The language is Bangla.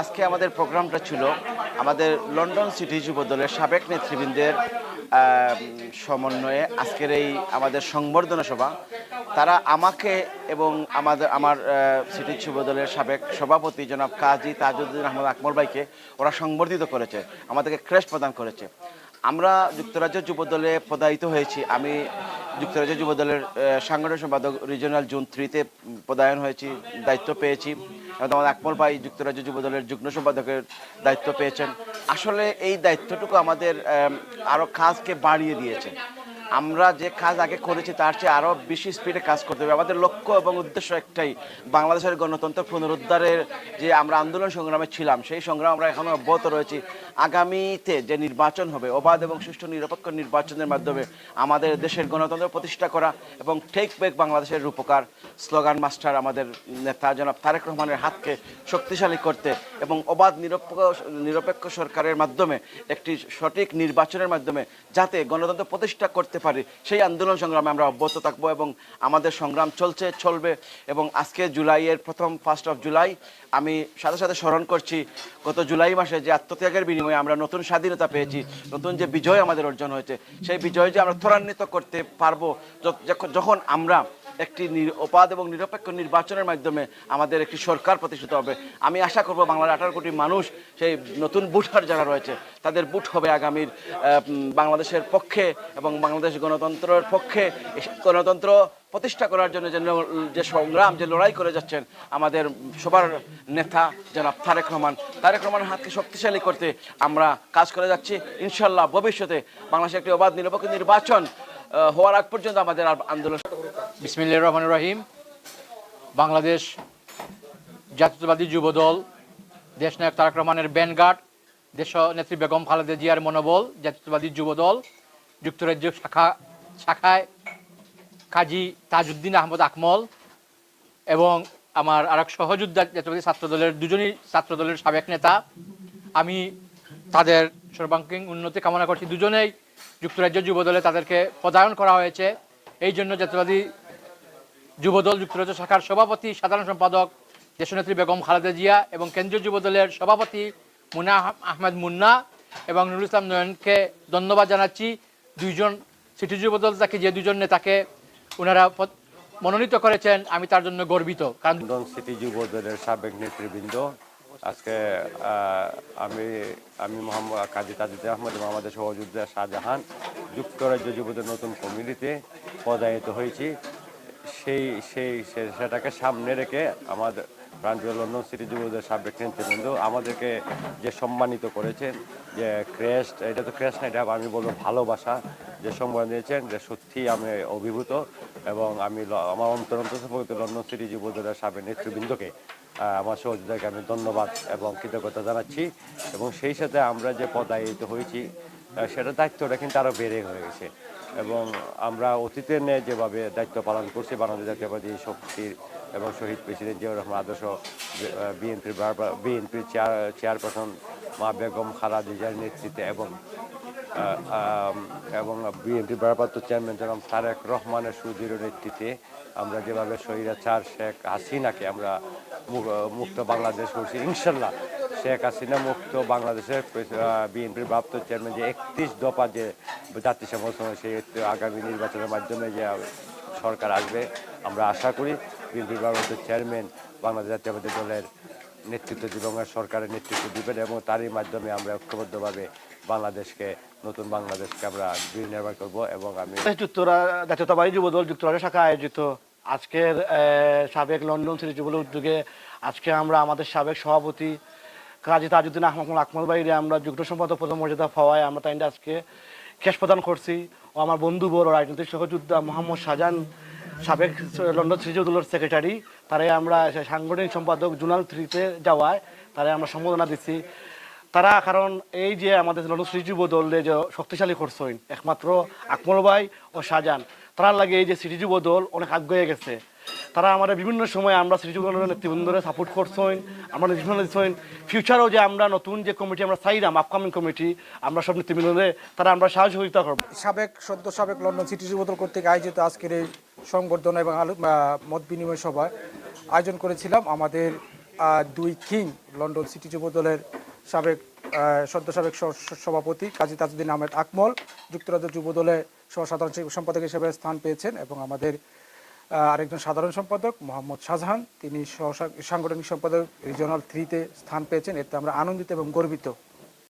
আজকে আমাদের প্রোগ্রামটা ছিল আমাদের লন্ডন সিটি যুব দলের সাবেক নেতৃবৃন্দের সমন্বয়ে আজকের এই আমাদের সংবর্ধনা সভা। তারা আমাকে এবং আমাদের, আমার সিটি যুব দলের সাবেক সভাপতি জনাব কাজী তাজউদ্দিন আহমদ আকমর ভাইকে ওরা সংবর্ধিত করেছে, আমাদেরকে ক্রেশ প্রদান করেছে। আমরা যুক্তরাজ্য যুব দলে পদায়িত হয়েছি। আমি যুক্তরাজ্য যুব দলের আহ, সাংগঠনিক সম্পাদক রিজিওনাল জোন থ্রিতে পদায়ন হয়েছি দায়িত্ব পেয়েছি। এবং আকমল ভাই যুক্তরাজ্য যুব দলের যুগ্ম সম্পাদকের দায়িত্ব পেয়েছেন। আসলে এই দায়িত্বটুকু আমাদের আরও আরও কাজকে বাড়িয়ে দিয়েছে। আমরা যে কাজ আগে করেছি, তার চেয়ে আরও বেশি স্পিডে কাজ করতে হবে। আমাদের লক্ষ্য এবং উদ্দেশ্য একটাই, বাংলাদেশের গণতন্ত্র পুনরুদ্ধারের যে আমরা আন্দোলন সংগ্রামে ছিলাম, সেই সংগ্রাম আমরা এখনও অব্যাহত রয়েছি। আগামীতে যে নির্বাচন হবে, অবাধ এবং সুষ্ঠু নিরপেক্ষ নির্বাচনের মাধ্যমে আমাদের দেশের গণতন্ত্র প্রতিষ্ঠা করা এবং টেক ব্যাক বাংলাদেশের রূপকার স্লোগান মাস্টার আমাদের নেতা জনাব তারেক রহমানের হাতকে শক্তিশালী করতে এবং অবাধ নিরপেক্ষ নিরপেক্ষ সরকারের মাধ্যমে একটি সঠিক নির্বাচনের মাধ্যমে যাতে গণতন্ত্র প্রতিষ্ঠা করতে পারি। সেই আন্দোলন সংগ্রামে আমরা অব্যাহত থাকব এবং আমাদের সংগ্রাম চলছে, চলবে এবং আজকে জুলাইয়ের প্রথম ফার্স্ট অফ জুলাই আমি সাথে সাথে স্মরণ করছি, গত জুলাই মাসে যে আত্মত্যাগের বিনিময়ে আমরা নতুন স্বাধীনতা পেয়েছি, নতুন যে বিজয় আমাদের অর্জন হয়েছে, সেই বিজয় যে আমরা ত্বরান্বিত করতে পারব যখন আমরা একটি অবাধ এবং নিরপেক্ষ নির্বাচনের মাধ্যমে আমাদের একটি সরকার প্রতিষ্ঠিত হবে। আমি আশা করব বাংলার আঠারো কোটি মানুষ, সেই নতুন ভোটার যারা রয়েছে, তাদের বুট হবে আগামীর বাংলাদেশের পক্ষে এবং বাংলাদেশ গণতন্ত্রের পক্ষে। গণতন্ত্র প্রতিষ্ঠা করার জন্য যে যে সংগ্রাম, যে লড়াই করে যাচ্ছেন, আমাদের সবার নেতা জনাব তারেক রহমান। তারেক রহমানের হাতকে শক্তিশালী করতে আমরা কাজ করে যাচ্ছি। ইনশাল্লাহ ভবিষ্যতে বাংলাদেশে একটি অবাধ নিরপেক্ষ নির্বাচন হওয়ার আগ পর্যন্ত আমাদের আন্দোলন বিসমিল্লাহির রহমান রহিম। বাংলাদেশ জাতীয়তাবাদী যুব দল দেশনায়ক তারেক রহমানের ব্যানগার্ড, দেশ নেত্রী বেগম খালেদা জিয়ার মনোবল, জাতীয়তাবাদী যুব দল যুক্তরাজ্য শাখা শাখায় কাজী তাজউদ্দিন আহমদ আকমল এবং আমার আর এক সহযোদ্ধা জাতীয়বাদী ছাত্র দলের দুজনই ছাত্র দলের সাবেক নেতা। আমি তাদের সর্বাঙ্গীন উন্নতি কামনা করছি। দুজনেই যুক্তরাজ্য যুব দলে তাদেরকে পদায়ন করা হয়েছে। এই জন্য জাতীয়বাদী যুবদল, যুক্তরাজ্য শাখার সভাপতি, সাধারণ সম্পাদক দেশনেত্রী বেগম খালেদা জিয়া এবং কেন্দ্রীয় যুবদলের সভাপতি মুনা আহমেদ মুন্না এবং নুরুল ইসলাম নয়নকে ধন্যবাদ জানাচ্ছি। দুইজন সিটি যুবদল তাকে যে দুজন নেতাকে ওনারা মনোনীত করেছেন, আমি তার জন্য গর্বিত। কারণ সিটি যুব দলের সাবেক নেতৃবৃন্দ আজকে আমি আমি মোহাম্মদ কাজী তাজুদ্দিন আহমদ এবং আমাদের সহযোদ্ধা শাহজাহান যুক্তরাজ্য যুবদের নতুন কমিটিতে পদায়িত হয়েছি। সেই সেই সেটাকে সামনে রেখে আমাদের প্রান্তীয় লন্ডন সিটি যুবদের সাবেক নেতৃবৃন্দ। আমাদেরকে যে সম্মানিত করেছেন, যে ক্রেস্ট, এটা তো ক্রেস্ট না, এটা আমি বলব ভালোবাসা যে সম্মান দিয়েছেন, যে সত্যি আমি অভিভূত এবং আমি আমার অন্তর অন্তর্ভুক্ত লন্ডন সিটি যুবদলের সাবেক নেতৃবৃন্দকে আমার সহযোগিতাকে আমি ধন্যবাদ এবং কৃতজ্ঞতা জানাচ্ছি। এবং সেই সাথে আমরা যে পদায়িত হয়েছি সেটার দায়িত্বটা কিন্তু আরও বেড়ে হয়ে গেছে। এবং আমরা অতীতে নিয়ে যেভাবে দায়িত্ব পালন করছি, বাংলাদেশ জাতীয়বাদী শক্তির এবং শহীদ প্রেসিডেন্ট জিয়াউর রহমান আদর্শ বিএনপির বিএনপির চেয়ার চেয়ারপারসন মা বেগম খালাদি জিয়ার নেতৃত্বে এবং এবং বিএনপি ভারপ্রাপ্ত চেয়ারম্যান জনাব তারেক রহমানের সুদৃঢ় নেতৃত্বে আমরা যেভাবে স্বৈরাচার শেখ হাসিনাকে আমরা মুক্ত বাংলাদেশ করছি। ইনশাল্লাহ শেখ হাসিনা মুক্ত বাংলাদেশের বিএনপির প্রাপ্ত চেয়ারম্যান যে একত্রিশ দফা যে জাতিসংঘ সেই আগামী নির্বাচনের মাধ্যমে যে সরকার আসবে, আমরা আশা করি বিএনপির প্রাপ্ত চেয়ারম্যান বাংলাদেশ জাতীয়বাদী দলের নেতৃত্ব দিবেন সরকারের নেতৃত্ব দিবেন এবং তারই মাধ্যমে আমরা ঐক্যবদ্ধভাবে বাংলাদেশকে, নতুন বাংলাদেশকে আমরা বিনির্মাণ করব এবং আমি যুক্তরা জাতীয়তাবাদী যুবদল যুক্তরাজ্য শাখা আয়োজিত আজকের সাবেক লন্ডন সিটি যুবদল উদ্যোগে আজকে আমরা আমাদের সাবেক সভাপতি কাজী তাজউদ্দিন আহমদ আকমল বাইরে আমরা যুগ্ম সম্পাদক প্রথম মর্যাদা পাওয়ায় আমরা তাই আজকে ক্যাশ প্রদান করছি ও আমার বন্ধু বড় রাজনৈতিক সহযোদ্ধা মোহাম্মদ শাহজাহান, সাবেক লন্ডন সিটি যুবদলের সেক্রেটারি তারাই আমরা সাংগঠনিক সম্পাদক জোনাল থ্রিতে যাওয়ায় তারাই আমরা সম্বোধনা দিচ্ছি। তারা কারণ এই যে আমাদের লন্ডন সিটি যুব যে শক্তিশালী করছেন, একমাত্র আকমল ভাই ও শাহজাহান তারা লাগে এই যে সিটি যুব দল অনেক আগ্রহে গেছে। তারা আমাদের বিভিন্ন সময় আমরা সিটি যুব দলের নেতৃবৃন্দরে সাপোর্ট করছেন, আমরা বিভিন্ন দিচ্ছেন। ফিউচারও যে আমরা নতুন যে কমিটি আমরা চাইলাম আপকামিং কমিটি আমরা সব নেতৃবৃন্দরে তারা আমরা সহযোগিতা করব। সাবেক, সদ্য সাবেক লন্ডন সিটি যুবদল কর্তৃক আয়োজিত আজকের এই সংবর্ধনা এবং আলো মত বিনিময় সভায় আয়োজন করেছিলাম আমাদের দুই কিং লন্ডন সিটি যুব দলের সাবেক সদ্য সাবেক সভাপতি কাজী তাজউদ্দিন আহমেদ আকমল, যুক্তরাজ্য যুব দলে সহ সাধারণ সম্পাদক হিসেবে স্থান পেয়েছেন এবং আমাদের আরেকজন সাধারণ সম্পাদক মোহাম্মদ শাহজাহান, তিনি সহ সাংগঠনিক সম্পাদক রিজনাল থ্রিতে স্থান পেয়েছেন। এতে আমরা আনন্দিত এবং গর্বিত।